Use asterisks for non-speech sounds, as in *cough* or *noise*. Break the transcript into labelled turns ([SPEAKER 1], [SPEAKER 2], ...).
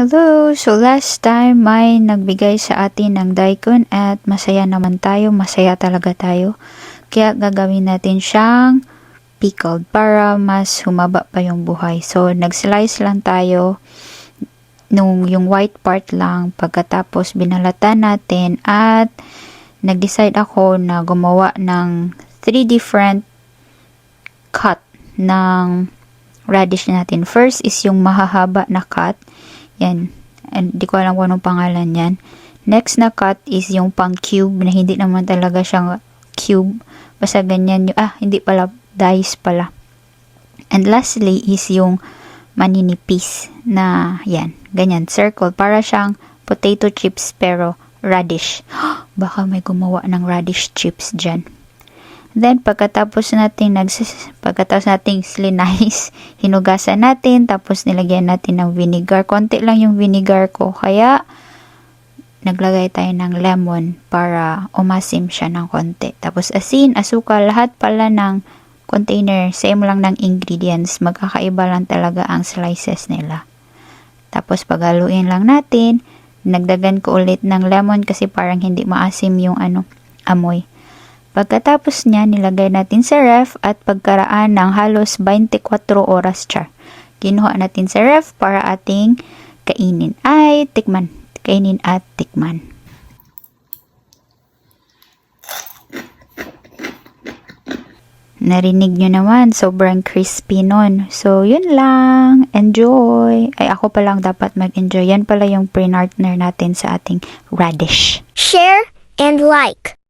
[SPEAKER 1] Hello! So last time may nagbigay sa atin ng daikon at masaya naman tayo, masaya talaga tayo. Kaya gagawin natin siyang pickled para mas humaba pa yung buhay. So nag-slice lang tayo nung yung white part lang pagkatapos binalatan natin at nag-decide ako na gumawa ng three different cut ng radish natin. First is yung mahahaba na cut. Yan. Hindi ko alam kung anong pangalan yan. Next na cut is yung pang cube na hindi naman talaga siyang cube. Basta ganyan yung, ah, hindi pala, dice pala. And lastly is yung maninipis na yan. Ganyan, circle. Para siyang potato chips pero radish. *gasps* Baka may gumawa ng radish chips dyan. Then, pagkatapos natin nagsis, pagkatapos nating slinice, *laughs* hinugasan natin, tapos nilagyan natin ng vinegar. Konti lang yung vinegar ko, kaya naglagay tayo ng lemon para umasim siya ng konti. Tapos asin, asukal, lahat pala ng container, same lang ng ingredients. Magkakaiba lang talaga ang slices nila. Tapos paghaluin lang natin, nagdagan ko ulit ng lemon kasi parang hindi maasim yung ano, amoy. Pagkatapos niya, nilagay natin sa ref at pagkaraan ng halos 24 oras char. Kinuha natin sa ref para ating kainin. Ay, tikman. Kainin at tikman. Narinig nyo naman, sobrang crispy nun. So, yun lang. Enjoy. Ay, ako pa lang dapat mag-enjoy. Yan pala yung pre-partner natin sa ating radish.
[SPEAKER 2] share, and like.